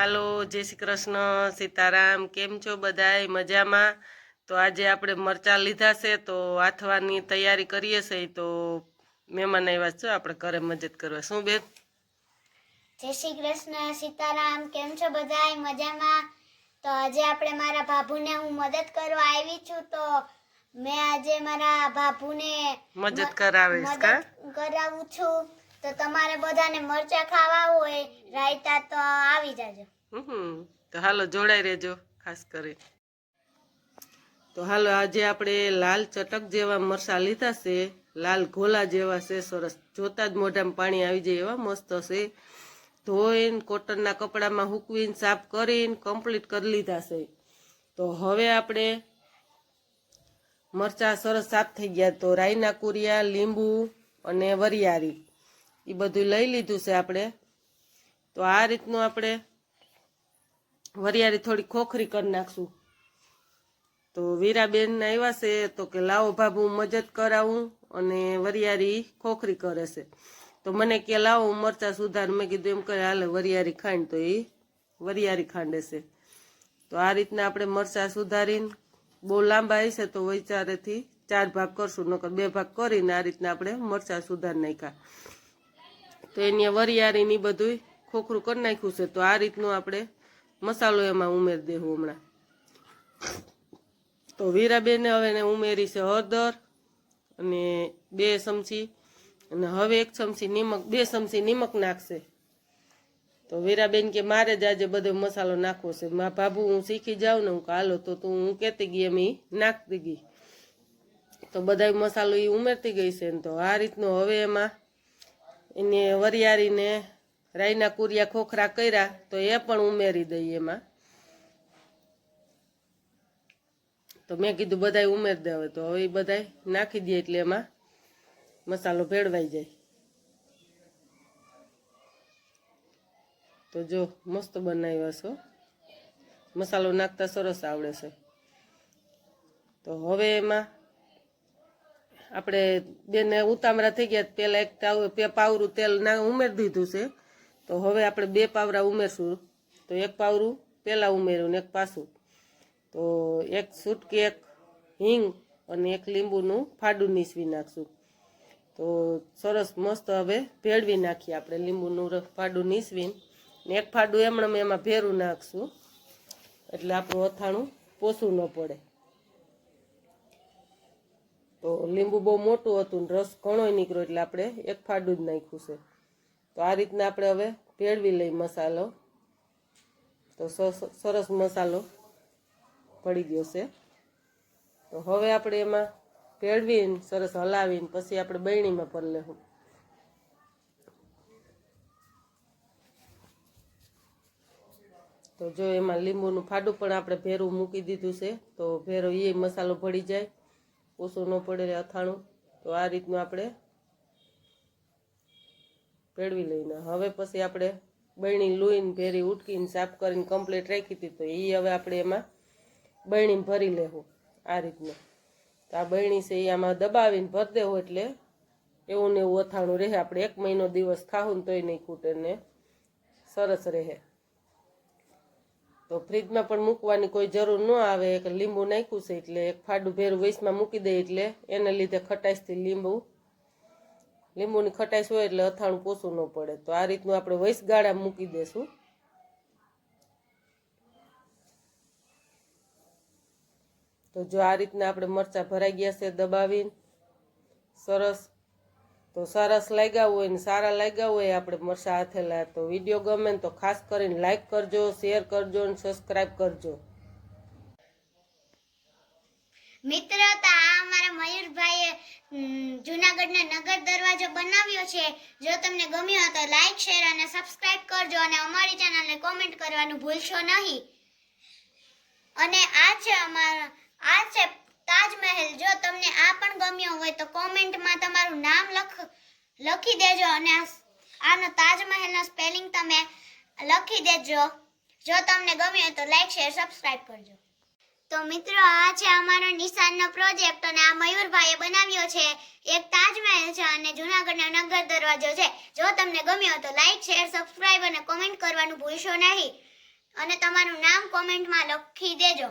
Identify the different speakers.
Speaker 1: હાલો જય શ્રી કૃષ્ણ સીતારામ. કેમ છો બધાય? મજામાં? તો આજે આપણે મરચાં લીધા છે તો આથવાની તૈયારી કરીએ છે તો મહેમાન આવ્યા છો આપણે ઘરે મદદ કરવા. શું બેન?
Speaker 2: જય શ્રી કૃષ્ણ સીતારામ. કેમ છો બધાય? મજામાં? તો આજે આપણે મારા ભાભુને હું મદદ કરવા આવી છું તો મેં આજે મારા ભાભુને
Speaker 1: મદદ કરાવીશ
Speaker 2: કરાવું છું. તો તમારે બધાને મરચા ખાવા હોય, રાયતા તો આવી જાજો.
Speaker 1: હમ, તો હાલો જોડાઈ રહેજો, ખાસ કરી. તો હાલો આજે આપણે લાલ ચટક જેવા મરચા લીધા છે, લાલ ઘોલા જેવા છે, સરસ. જોતા જ મોઢામાં પાણી આવી જાય એવા મસ્ત છે. ધોઈને કોટનના કપડામાં હૂકવીને સાફ કરીને કમ્પ્લીટ કરી લીધા છે. તો હવે આપણે મરચાં સરસ સાફ થઈ ગયા. તો રાઈના કુરિયા, લીંબુ અને વરિયાળી. એ બધું લઈ લીધું છે આપણે. તો આ રીતનું આપણે વરિયાળી થોડી ખોખરી કરી નાખશું. તો વીરાબેન આવ્યા છે તો કે લાવો ભાભુ મદદ કરાવું અને વરિયાળી ખોખરી કરે છે. તો મને કે લાવો મરચાં સુધાર. મેં કીધું એમ કરે હાલે વરિયાળી ખાંડ તો એ વરિયાળી ખાંડે છે તો આ રીતના આપણે મરચાં સુધારીને બહુ લાંબા હશે તો વૈચારેથી ચાર ભાગ કરશું, નકર બે ભાગ કરીને આ રીતના આપણે મરચાં સુધાર નાખ્યા. તો એની વરિયાળીની બધું ખોખરું કરી નાખ્યું છે. તો આ રીતનું આપણે મસાલો એમાં ઉમેરી દેવું હમણાં. તો વીરાબેને હવે એને ઉમેરી છે હળદર અને બે ચમચી અને હવે એક ચમચી નિમક, બે ચમચી નિમક નાખશે. તો વીરાબેન કે મારે જ આજે બધો મસાલો નાખવો છે. મા ભાભુ, હું શીખી જાઉં ને હું કાલો તો તું, હું કહેતી ગઈ એમ ઈ નાખતી ગઈ. તો બધા મસાલો એ ઉમેરતી ગઈ છે ને તો આ રીતનો હવે એમાં એને વરિયાળીને રાઈના કુરિયા ખોખરા કર્યા તો એ પણ ઉમેરી દઈએ એમાં. તો મેં કીધું બધાય ઉમેરી દે તો હવે એ બધાય નાખી દઈએ એટલે એમાં મસાલો ભેળવાઈ જાય. તો જો મસ્ત બનાવ્યો છો. મસાલો નાખતા સરસ આવડે છે. તો હવે એમાં આપણે બેને ઉતામરા થઈ ગયા, પેલા એક બે પાવરું તેલ ના ઉમેરી દીધું છે. તો હવે આપણે બે પાવરા ઉમેરશું. તો એક પાવરું પહેલાં ઉમેર્યું ને એક પાછું. તો એક સુટકી, એક હિંગ અને એક લીંબુનું ફાડું નીસવી નાખશું. તો સરસ મસ્ત હવે ભેળવી નાખીએ આપણે લીંબુનું ફાડું નીસવીને ને એક ફાડું એમણે એમાં ભેરું નાખશું. એટલે આપણું અથાણું પોસું ન પડે. તો લીંબુ બહુ મોટું હતું રસ ઘણો નીકળ્યો એટલે આપણે એક ફાડું જ નાખ્યું છે. તો આ રીતના આપણે હવે ભેળવી લઈ મસાલો. તો સરસ મસાલો પડી ગયો છે. તો હવે આપણે એમાં ભેળવીને સરસ હલાવીને પછી આપણે બૈણીમાં પર લેવું તો જો એમાં લીંબુનું ફાડું પણ આપણે ભેરું મૂકી દીધું છે, તો ભેરો એ મસાલો ભળી જાય. ઓછું ન પડે અથાણું. તો આ રીતનું આપણે ભેળવી લઈને. હવે પછી આપણે બરણી લોહીને ભેરી ઉટકીને સાફ કરીને કમ્પ્લીટ રાખી હતી તો એ હવે આપણે એમાં બરણીને ભરી લેવું આ રીતનું. તો આ બરણી છે એ આમાં દબાવીને ભરી દેવું એટલે એવું ને એવું અથાણું રહે. આપણે એક મહિનો દિવસ ખાવું ને તોય નહીં ખૂટે ને સરસ રહે. તો ફ્રીજમાં પણ મૂકવાની કોઈ જરૂર ન આવે. એક લીંબુ નાખ્યું છે એટલે એક ફાડું ભેરું વૈસમાં મૂકી દે એટલે એને લીધે ખટાશથી લીંબુ, લીંબુની ખટાશ હોય એટલે અથાણું પોસું ન પડે. તો આ રીતનું આપણે વૈસ ગાળા મૂકી દેશું. તો જો આ રીતના આપણે મરચાં ભરાઈ ગયા છે દબાવીને, સરસ તો સરસ લાગ્યા હોય ને સારા લાગ્યા હોય આપણે મરસા હાથેલા તો વીડિયો ગમે ને તો ખાસ કરીને લાઈક કરજો શેર કરજો અને સબસ્ક્રાઈબ કરજો.
Speaker 2: મિત્રો, તો આ અમારા મયુરભાઈએ જૂનાગઢના નગર દરવાજો બનાવ્યો છે. જો તમને ગમ્યો તો લાઈક શેર અને સબસ્ક્રાઇબ કરજો અને અમારી ચેનલને કોમેન્ટ કરવાનું ભૂલશો નહીં. અને આ છે અમારા આ છે તાજમહેલ જો તમને આ પણ ગમ્યો હોય તો કોમેન્ટમાં તમારું નામ લખ, લખી દેજો અને આનો તાજમહેલનો સ્પેલિંગ તમે લખી દેજો. જો તમને ગમ્યો હોય તો લાઈક શેર સબસ્ક્રાઇબ કરજો. તો મિત્રો, આ છે અમારો નિશાનનો પ્રોજેક્ટ અને આ મયુરભાઈએ બનાવ્યો છે. એક તાજમહેલ છે અને જૂનાગઢનો નગર દરવાજો છે. જો તમને ગમ્યો તો લાઈક શેર સબસ્ક્રાઇબ અને કોમેન્ટ કરવાનું ભૂલશો નહીં. અને તમારું નામ કોમેન્ટમાં લખી દેજો.